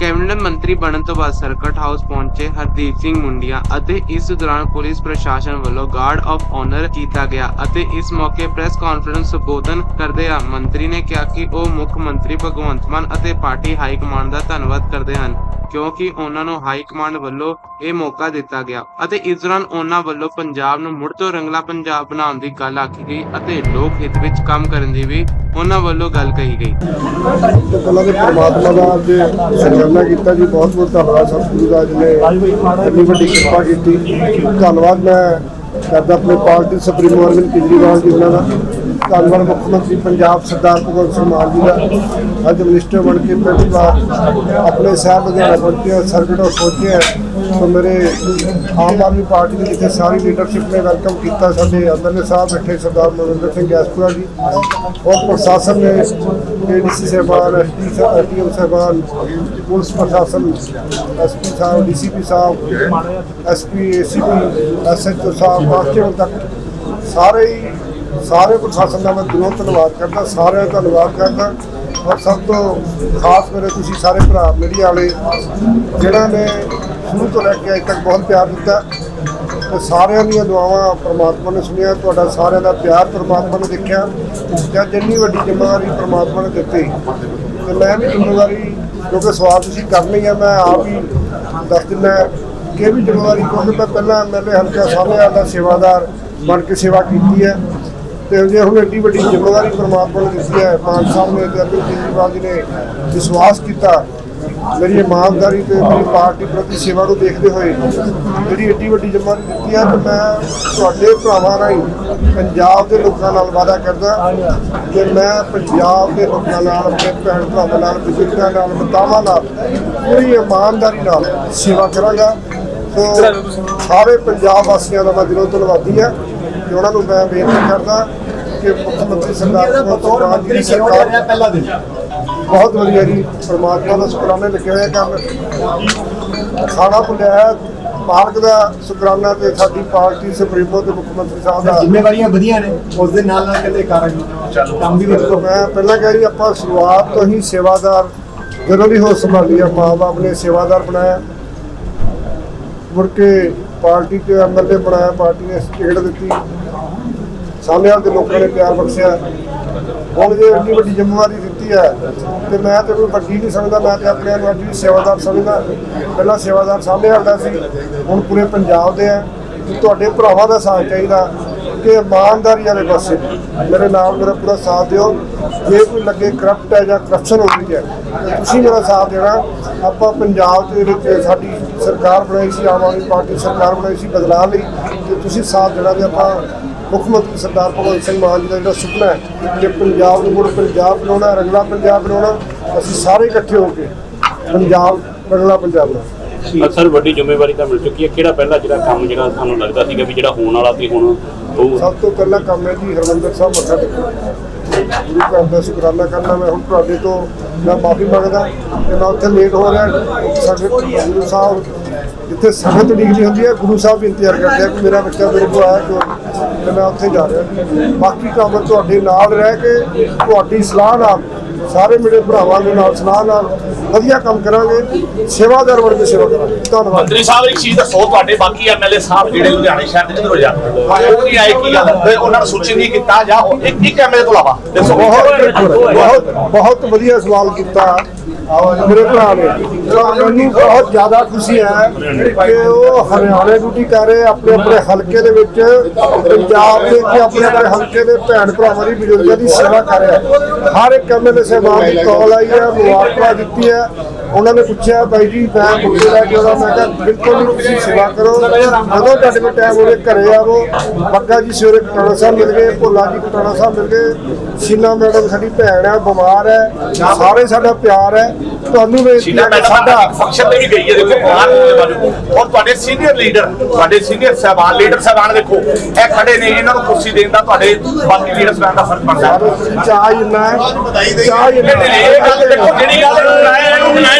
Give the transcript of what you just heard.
Cabinet ਮੰਤਰੀ ਬਣਨ ਤੋਂ ਬਾਅਦ ਸਰਕਟ ਹਾਊਸ ਪਹੁੰਚੇ ਹਰਦੀਪ ਸਿੰਘ ਮੁੰਡੀਆਂ ਅਤੇ ਇਸ ਦੌਰਾਨ ਪੁਲਿਸ ਪ੍ਰਸ਼ਾਸਨ ਵੱਲੋਂ ਗਾਰਡ ਆਫ ਆਨਰ ਕੀਤਾ ਗਿਆ ਅਤੇ ਇਸ ਮੌਕੇ ਪ੍ਰੈਸ ਕਾਨਫਰੰਸ ਸੰਬੋਧਨ ਕਰਦਿਆਂ ਮੰਤਰੀ ਨੇ ਕਿਹਾ ਕਿ ਉਹ ਮੁੱਖ ਮੰਤਰੀ ਭਗਵੰਤ ਮਾਨ ਅਤੇ ਪਾਰਟੀ ਹਾਈ ਕਮਾਂਡ ਦਾ ਧੰਨਵਾਦ ਕਰਦੇ ਹਨ। ਕਿਉਂਕਿ ਉਹਨਾਂ ਨੂੰ ਹਾਈ ਕਮਾਂਡ ਵੱਲੋਂ ਇਹ ਮੌਕਾ ਦਿੱਤਾ ਗਿਆ ਅਤੇ ਇਸ ਦੌਰਾਨ ਉਹਨਾਂ ਵੱਲੋਂ ਪੰਜਾਬ ਨੂੰ ਮੁੜ ਤੋਂ ਰੰਗਲਾ ਪੰਜਾਬ ਬਣਾਉਣ ਦੀ ਗੱਲ ਆਖੀ ਗਈ ਅਤੇ ਲੋਕ ਹਿੱਤ ਵਿੱਚ ਕੰਮ ਕਰਨ ਦੀ ਵੀ ਉਹਨਾਂ ਵੱਲੋਂ ਗੱਲ ਕਹੀ ਗਈ। ਤੇ ਦੇ ਪ੍ਰਮਾਤਮਾ ਦਾ ਅੱਜ ਸ਼ੁਕਰਾਨਾ ਕੀਤਾ ਜੀ, ਬਹੁਤ ਬਹੁਤ ਧੰਨਵਾਦ ਸਤਿਗੁਰੂ ਦਾ ਜਿਹਨੇ ਇੰਨੀ ਵੱਡੀ ਕਿਰਪਾ ਕੀਤੀ। ਧੰਨਵਾਦ ਮੈਂ ਕਰਦਾ ਆਪਣੇ ਪਾਰਟੀ ਸੁਪਰੀਮੋ ਅਰਵਿੰਦ ਕੇਜਰੀਵਾਲ ਜੀ ਉਹਨਾਂ ਦਾ। ਧੰਨਵਾਦ ਮੁੱਖ ਮੰਤਰੀ ਪੰਜਾਬ ਸਰਦਾਰ ਭਗਵੰਤ ਸਿੰਘ ਮਾਨ ਜੀ ਦਾ ਅੱਜ ਮਿਨਿਸਟਰ ਬਣ ਕੇ ਪਹਿਲੀ ਵਾਰ ਆਪਣੇ ਸਾਹਿਬ ਵਗੈਰਾ ਪਹੁੰਚੇ ਸਰਕਟ ਹਾਊਸ ਪਹੁੰਚੇ ਸੋ ਮੇਰੇ ਆਮ ਆਦਮੀ ਪਾਰਟੀ ਦੀ ਜਿੱਥੇ ਸਾਰੀ ਲੀਡਰਸ਼ਿਪ ਨੇ ਵੈਲਕਮ ਕੀਤਾ, ਸਾਡੇ ਐਮਐਲਏ ਸਾਹਿਬ ਬੈਠੇ, ਸਰਦਾਰ ਮਨਿੰਦਰ ਸਿੰਘ ਗੈਸਪੁਰਾ ਜੀ ਔਰ ਪ੍ਰਸ਼ਾਸਨ ਨੇ ਏਡੀਸੀ ਸਾਹਿਬਾਨ ਐਸਪੀ ਐਸਟੀਐਮ ਸਾਹਿਬਾਨ, ਪੁਲਿਸ ਪ੍ਰਸ਼ਾਸਨ ਐਸਪੀ ਸਾਹਿਬ ਡੀਸੀਪੀ ਸਾਹਿਬ ਐਸਪੀ ਏਸੀਪੀ ਐਸਐਚਓ ਸਾਹਿਬ ਕਾਂਸਟੇਬਲ ਤੱਕ ਸਾਰੇ ਹੀ ਸਾਰੇ ਪ੍ਰਸ਼ਾਸਨ ਦਾ ਮੈਂ ਦਿਲੋਂ ਧੰਨਵਾਦ ਕਰਦਾ, ਸਾਰਿਆਂ ਦਾ ਧੰਨਵਾਦ ਕਰਦਾ। ਔਰ ਸਭ ਤੋਂ ਖਾਸ ਮੇਰੇ ਤੁਸੀਂ ਸਾਰੇ ਭਰਾ, ਮੀਡੀਆ ਵਾਲੇ ਜਿਹੜਾ ਨੇ ਸ਼ੁਰੂ ਤੋਂ ਲੈ ਕੇ ਅੱਜ ਤੱਕ ਬਹੁਤ ਪਿਆਰ ਦਿੱਤਾ। ਤੇ ਸਾਰਿਆਂ ਦੀਆਂ ਦੁਆਵਾਂ ਪ੍ਰਮਾਤਮਾ ਨੇ ਸੁਣੀਆਂ, ਤੁਹਾਡਾ ਸਾਰਿਆਂ ਦਾ ਪਿਆਰ ਪ੍ਰਮਾਤਮਾ ਨੇ ਦੇਖਿਆ। ਤੇ ਜਿੰਨੀ ਵੱਡੀ ਜ਼ਿੰਮੇਵਾਰੀ ਪ੍ਰਮਾਤਮਾ ਨੇ ਦਿੱਤੀ, ਤੇ ਮੈਂ ਵੀ ਜ਼ਿੰਮੇਵਾਰੀ, ਕਿਉਂਕਿ ਸਵਾਲ ਤੁਸੀਂ ਕਰਨੀ ਆ, ਮੈਂ ਆਪ ਹੀ ਦੱਸ ਦਿੰਦਾ ਕਿ ਇਹ ਵੀ ਜ਼ਿੰਮੇਵਾਰੀ ਕਿਉਂਕਿ ਮੈਂ ਪਹਿਲਾਂ ਐਮਐਲਏ ਹਲਕਾ ਸਾਹਮਣੇ ਦਾ ਸੇਵਾਦਾਰ ਬਣ ਕੇ ਸੇਵਾ ਕੀਤੀ ਹੈ। ਤੇ ਜੇ ਹੁਣ ਏਡੀ ਵੱਡੀ ਜ਼ਿੰਮੇਵਾਰੀ ਪਰਮਾਤਮਾ ਨੇ ਦਿੱਤੀ ਹੈ, ਮਾਨ ਸਾਹਿਬ ਨੇ ਤੇ ਅਰਵਿੰਦ ਕੇਜਰੀਵਾਲ ਜੀ ਨੇ ਵਿਸ਼ਵਾਸ ਕੀਤਾ, ਮੇਰੀ ਇਮਾਨਦਾਰੀ ਤੇ ਮੇਰੀ ਪਾਰਟੀ ਪ੍ਰਤੀ ਸੇਵਾ ਨੂੰ ਦੇਖਦੇ ਹੋਏ ਜਿਹੜੀ ਏਡੀ ਵੱਡੀ ਜ਼ਿੰਮੇਵਾਰੀ ਦਿੱਤੀ ਹੈ, ਤੇ ਮੈਂ ਤੁਹਾਡੇ ਭਰਾਵਾਂ ਰਾਹੀਂ ਪੰਜਾਬ ਦੇ ਲੋਕਾਂ ਨਾਲ ਵਾਅਦਾ ਕਰਦਾ ਕਿ ਮੈਂ ਪੰਜਾਬ ਦੇ ਲੋਕਾਂ ਨਾਲ, ਆਪਣੇ ਭੈਣ ਭਰਾਵਾਂ ਨਾਲ, ਬਜ਼ੁਰਗਾਂ ਨਾਲ, ਮਾਤਾਵਾਂ ਨਾਲ ਪੂਰੀ ਇਮਾਨਦਾਰੀ ਨਾਲ ਸੇਵਾ ਕਰਾਂਗਾ। ਸੋ ਸਾਰੇ ਪੰਜਾਬ ਵਾਸੀਆਂ ਦਾ ਮੈਂ ਦਿਲੋਂ ਧੰਨਵਾਦੀ ਹਾਂ ਕਿ ਉਹਨਾਂ ਨੂੰ ਮੈਂ ਬੇਨਤੀ ਕਰਦਾ ਕਿ ਮੁੱਖ ਮੰਤਰੀ ਸਰਦਾਰ ਭਗਵੰਤ ਮਾਨ ਜੀ ਦੀ ਸਰਕਾਰ ਪਹਿਲਾ ਦਿਨ? ਬਹੁਤ ਵਧੀਆ ਜੀ ਪਰਮਾਤਮਾ ਦਾ ਸ਼ੁਕਰਾਨੇ ਲੱਗੇ ਹੋਏ ਕੰਮ ਖਾਣਾ ਪੁਲਿਆ ਪਾਰਕ ਦਾ ਸ਼ੁਕਰਾਨਾ ਤੇ ਸਾਡੀ ਪਾਰਟੀ ਸੁਪਰੀਮੋ ਤੇ ਮੁੱਖ ਮੰਤਰੀ ਸਾਹਿਬ ਦਾ ਜ਼ਿੰਮੇਵਾਰੀਆਂ ਵਧੀਆਂ ਨੇ ਉਸ ਦੇ ਨਾਲ ਨਾਲ ਕਹਿੰਦੇ ਕਾਰਨ ਕੰਮ ਵੀ ਦੇਖੋ, ਦੇਖੋ ਮੈਂ ਪਹਿਲਾਂ ਕਹਿ ਰਹੀ ਆਪਾਂ ਸ਼ੁਰੂਆਤ ਤੋਂ ਹੀ ਸੇਵਾਦਾਰ ਜਦੋਂ ਵੀ ਹੋ ਸੰਭਾਲੀ ਆ ਮਾਂ ਬਾਪ ਨੇ ਸੇਵਾਦਾਰ ਬਣਾਇਆ। ਮੁੜ ਕੇ ਪਾਰਟੀ ਤੇ ਐਮਐਲਏ ਬਣਾਇਆ ਪਾਰਟੀ ਨੇ ਟਿਕਟ ਦਿੱਤੀ। ਸਾਹਮਣੇ ਦੇ ਲੋਕਾਂ ਨੇ ਪਿਆਰ ਬਖਸ਼ਿਆ। ਹੁਣ ਜੇ ਇੰਨੀ ਵੱਡੀ ਜ਼ਿੰਮੇਵਾਰੀ ਦਿੱਤੀ ਹੈ, ਤੇ ਮੈਂ ਤੇ ਕੋਈ ਵੱਡੀ ਨਹੀਂ ਸਮਝਦਾ, ਮੈਂ ਤੇ ਆਪਣੇ ਆਪ ਨੂੰ ਅੱਜ ਵੀ ਸੇਵਾਦਾਰ ਸਮਝਦਾ। ਪਹਿਲਾਂ ਸੇਵਾਦਾਰ ਸਾਹਮਣੇ ਆਉਂਦਾ ਸੀ, ਹੁਣ ਪੂਰੇ ਪੰਜਾਬ ਦੇ ਆ। ਤੇ ਤੁਹਾਡੇ ਭਰਾਵਾਂ ਦਾ ਸਾਥ ਚਾਹੀਦਾ, ਕਿ ਇਮਾਨਦਾਰੀ ਵਾਲੇ ਪਾਸੇ। ਮੇਰੇ ਨਾਲ ਮੇਰਾ ਪੂਰਾ ਸਾਥ ਦਿਓ। ਜੇ ਕੋਈ ਲੱਗੇ ਕਰਪਟ ਹੈ ਜਾਂ ਕਰਪਸ਼ਨ ਹੋ ਰਹੀ ਹੈ ਤੇ ਤੁਸੀਂ ਮੇਰਾ ਸਾਥ ਦੇਣਾ। ਆਪਾਂ ਪੰਜਾਬ ਦੇ ਵਿੱਚ ਸਾਡੀ ਸਰਕਾਰ ਬਣਾਈ ਸੀ, ਆਮ ਆਦਮੀ ਪਾਰਟੀ ਸਰਕਾਰ ਬਣਾਈ ਸੀ ਬਦਲਾਅ ਲਈ, ਤੇ ਤੁਸੀਂ ਸਾਥ ਦੇਣਾ ਵੀ ਆਪਾਂ ਮੁੱਖ ਮੰਤਰੀ ਸਰਦਾਰ ਭਗਵੰਤ ਸਿੰਘ ਮਾਨ ਜੀ ਦਾ ਜਿਹੜਾ ਸੁਪਨਾ ਹੈ ਕਿ ਪੰਜਾਬ ਨੂੰ ਮੁੜ ਪੰਜਾਬ ਬਣਾਉਣਾ ਰੰਗਲਾ ਪੰਜਾਬ ਬਣਾਉਣਾ ਅਸੀਂ ਸਾਰੇ ਇਕੱਠੇ ਹੋ ਕੇ ਪੰਜਾਬ ਰੰਗਲਾ ਪੰਜਾਬ ਬਣਾਉਣਾ। ਅਕਸਰ ਵੱਡੀ ਜ਼ਿੰਮੇਵਾਰੀ ਤਾਂ ਮਿਲ ਚੁੱਕੀ ਹੈ। ਕਿਹੜਾ ਪਹਿਲਾ ਜਿਹੜਾ ਕੰਮ ਜਿਹੜਾ ਤੁਹਾਨੂੰ ਲੱਗਦਾ ਸੀਗਾ ਵੀ ਜਿਹੜਾ ਹੋਣ ਵਾਲਾ ਸੀ ਹੁਣ ਉਹ ਸਭ ਤੋਂ ਪਹਿਲਾ ਕੰਮ ਹੈ ਜੀ ਹਰਮੰਦਰ ਸਾਹਿਬ ਮੱਥਾ ਟੇਕਣਾ। ਗੁਰੂ ਘਰ ਦਾ ਸ਼ੁਕਰਾਨਾ ਕਰਨਾ। ਮੈਂ ਹੁਣ ਤੁਹਾਡੇ ਤੋਂ ਮੈਂ ਮਾਫੀ ਮੰਗਦਾ ਕਿ ਮੈਂ ਉੱਥੇ ਲੇਟ ਹੋ ਰਿਹਾ। ਸਾਡੇ ਗੁਰੂ ਸਾਹਿਬ ਜਿੱਥੇ ਸੰਗਤ ਡਿਗਰੀ ਹੁੰਦੀ ਹੈ ਗੁਰੂ ਸਾਹਿਬ ਇੰਤਜ਼ਾਰ ਕਰਦੇ ਆ ਕਿ ਮੇਰਾ ਬੱਚਾ ਮੇਰੇ ਕੋਲ ਆਇਆ ਤੇ ਮੈਂ ਉੱਥੇ ਜਾ ਰਿਹਾ। ਬਾਕੀ ਕੰਮ ਤੁਹਾਡੇ ਨਾਲ ਰਹਿ ਕੇ ਤੁਹਾਡੀ ਸਲਾਹ ਨਾਲ ਸਾਰੇ ਮੇਰੇ ਭਰਾਵਾਂ ਦੇ ਨਾਲ ਸਲਾਹ ਨਾਲ ਵਧੀਆ ਕੰਮ ਕਰਾਂਗੇ ਸੇਵਾਦਾਰ ਕੇ ਸੇਵਾ ਕਰਾਂਗੇ। ਧੰਨਵਾਦ। ਮੰਤਰੀ ਸਾਹਿਬ ਇੱਕ ਚੀਜ਼ ਦੱਸੋ ਤੁਹਾਡੇ ਬਾਕੀ ਐਮਐਲਏ ਸਾਹਿਬ ਜਿਹੜੇ ਲੁਧਿਆਣੇ ਸ਼ਹਿਰ ਦੇ ਕਿਧਰੋਂ ਜਾ ਉਹ ਨਹੀਂ ਆਏ ਕੀ ਗੱਲ? ਤੇ ਉਹਨਾਂ ਨੂੰ ਸੂਚਿਤ ਨਹੀਂ ਕੀਤਾ ਜਾਂ ਇੱਕ ਇੱਕ ਐਮਐਲਏ ਤੋਂ ਇਲਾਵਾ? ਦੱਸੋ। ਬਹੁਤ ਬਹੁਤ ਬਹੁਤ ਵਧੀਆ ਸਵਾਲ ਕੀਤਾ। ਮੇਰੇ ਭਰਾ ਨੇ ਮੈਨੂੰ ਬਹੁਤ ਜ਼ਿਆਦਾ ਖੁਸ਼ੀ ਹੈ ਕਿ ਉਹ ਹਰਿਆਣੇ ਡਿਊਟੀ ਕਰ ਰਹੇ, ਆਪਣੇ ਆਪਣੇ ਹਲਕੇ ਦੇ ਵਿੱਚ ਪੰਜਾਬ ਦੇ ਵਿੱਚ ਆਪਣੇ ਆਪਣੇ ਹਲਕੇ ਦੇ ਭੈਣ ਭਰਾਵਾਂ ਦੀ ਬਜ਼ੁਰਗਾਂ ਦੀ ਸੇਵਾ ਕਰ ਰਿਹਾ। ਹਰ ਇੱਕ ਐਮਐਲਏ ਸਾਹਿਬਾਨ ਦੀ ਕਾਲ ਆਈ ਹੈ, ਮੁਬਾਰਕਾਂ ਦਿੱਤੀ ਹੈ ਉਹਨਾਂ ਨੇ ਪੁੱਛਿਆ ਬਾਈ ਜੀ ਮੈਂ ਮੁੱਦੇ ਲੈ ਕੇ ਆਉਣਾ ਮੈਂ ਕਿਹਾ ਬਿਲਕੁਲ ਨਹੀਂ ਤੁਸੀਂ ਸੇਵਾ ਕਰੋ। ਜਦੋਂ ਤੁਹਾਡੇ ਕੋਲ ਟਾਈਮ ਹੋਵੇ ਘਰੇ ਆਵੋ। ਬੱਗਾ ਜੀ ਸਵੇਰੇ ਕਟਾਣਾ ਸਾਹਿਬ ਮਿਲ ਗਏ ਭੋਲਾ ਜੀ ਕਟਾਣਾ ਸਾਹਿਬ ਮਿਲ ਗਏ। ਸ਼ੀਨਾ ਮੈਡਮ ਸਾਡੀ ਭੈਣ ਹੈ ਬਿਮਾਰ ਹੈ ਸਾਰੇ ਸਾਡਾ ਪਿਆਰ ਹੈ। ਤੁਹਾਨੂੰ ਬੇਨਤੀ ਸ਼ੀਨਾ ਮੈਡਮ ਫੰਕਸ਼ਨ ਤੇ ਵੀ ਗਈ ਹੈ ਦੇਖੋ ਬਾਰੇ ਔਰ ਤੁਹਾਡੇ ਸੀਨੀਅਰ ਲੀਡਰ ਤੁਹਾਡੇ ਸੀਨੀਅਰ ਸਾਹਿਬਾਨ ਲੀਡਰ ਸਾਹਿਬਾਨ ਦੇਖੋ ਇਹ ਖੜੇ ਨੇ ਇਹਨਾਂ ਨੂੰ ਕੁਰਸੀ ਦੇਣ ਦਾ ਤੁਹਾਡੇ ਬਾਕੀ ਲੀਡਰ ਸਾਹਿਬਾਨ ਦਾ ਬਣਦਾ। ਹੈ ਚਾਹ ਇੰਨਾ ਚਾਹ ਇੰਨਾ ਇਹ ਗੱਲ ਦੇਖੋ ਜਿਹੜੀ ਗੱਲ ਬਣਾਏ ਇਹਨੂੰ ਬਣਾਏ